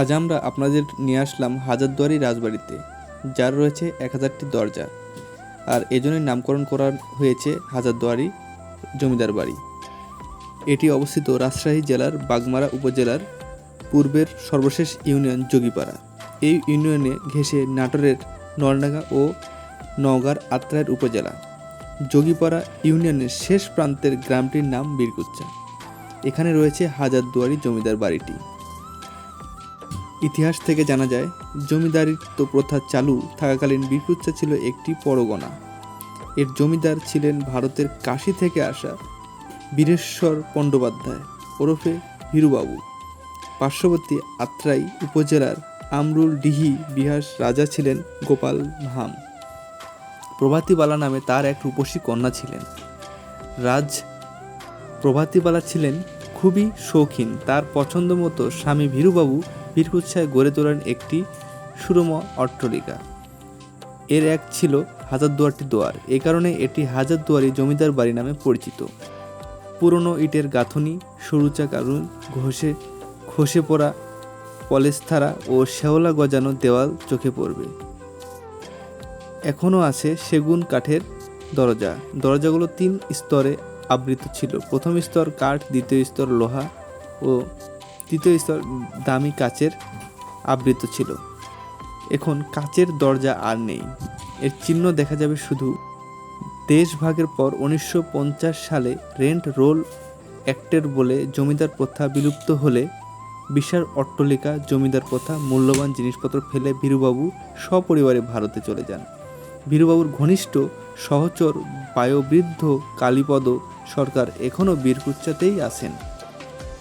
আজ আমরা আপনাদের নিয়ে আসলাম হাজারদুয়ারি রাজবাড়িতে, যার রয়েছে এক হাজারটি দরজা। আর এজন্যই নামকরণ করা হয়েছে হাজারদুয়ারি জমিদার বাড়ি। এটি অবস্থিত রাজশাহী জেলার বাগমারা উপজেলার পূর্বের সর্বশেষ ইউনিয়ন যোগীপাড়া। এই ইউনিয়নে ঘেঁষে নাটোরের নলডাঙ্গা ও নওগাঁর আত্রায়ের উপজেলা। যোগীপাড়া ইউনিয়নের শেষ প্রান্তের গ্রামটির নাম বীরকুচ্চা এখানে রয়েছে হাজারদুয়ারি জমিদার বাড়িটি। ইতিহাস থেকে জানা যায় জমিদারিত্ব প্রথা চালু থাকাকালীন বীরকুচ্চা ছিল একটি পরগনা এর জমিদার ছিলেন ভারতের কাশি থেকে আসা বীরেশ্বর পণ্ডোপাধ্যায় ওরফে ভীরুবাবু। পার্শ্ববর্তী আত্রাই উপজেলার আমরুল ডিহি বিহার রাজা ছিলেন গোপাল ভাম প্রভাতীবালা নামে তার এক রূপসী কন্যা ছিলেন। রাজ প্রভাতীবালা ছিলেন খুবই শৌখিন। তার পছন্দ মতো স্বামী ভীরুবাবু বীরকুচ্ছায় গড়ে তোলেন একটি সুরম অট্টলিকা। এর এক ছিল হাজারদুয়ারটি দোয়ার। এ কারণে এটি হাজারদুয়ারি জমিদার বাড়ি নামে পরিচিত। পুরনো ইটের গাঁথনি সরুচা কারুন ঘষে, খসে পড়া পলেস্থারা ও শেওলা গজানো দেওয়াল চোখে পড়বে। এখনও আছে সেগুন কাঠের দরজা। দরজাগুলো তিন স্তরে আবৃত ছিল। প্রথম স্তর কাঠ, দ্বিতীয় স্তর লোহা ও তৃতীয় স্তর দামি কাচের আবৃত ছিল। এখন কাচের দরজা আর নেই। এর চিহ্ন দেখা যাবে শুধু দেশভাগের পর উনিশশো পঞ্চাশ সালে রেন্ট রোল অ্যাক্টের বলে জমিদার প্রথা বিলুপ্ত হলে বিশাল অট্টলিকা, জমিদার প্রথা, মূল্যবান জিনিসপত্র ফেলে বীরুবাবু সপরিবারে ভারতে চলে যান। বীরুবাবুর ঘনিষ্ঠ সহচর বায়বৃদ্ধ কালীপদ সরকার এখনও বীরকুচ্চাতেই আছেন।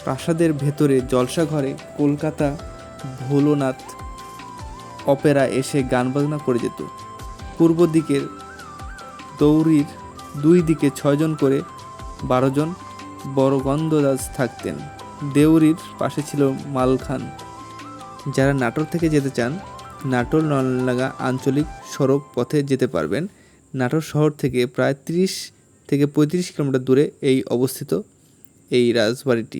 প্রাসাদের ভেতরে জলসাঘরে কলকাতা, ভোলোনাথ অপেরা এসে গান বাজনা করে যেত। পূর্ব দিকের দৌড়ির দুই দিকে ছয়জন করে বারো জন বড় গন্ধরাজ থাকতেন। দেউরির পাশে ছিল মালখান যারা নাটোর থেকে যেতে চান, নাটোর নলডাঙ্গা আঞ্চলিক সড়ক পথে যেতে পারবেন। নাটোর শহর থেকে প্রায় তিরিশ থেকে পঁয়ত্রিশ কিলোমিটার দূরে এই অবস্থিত এই রাজবাড়িটি।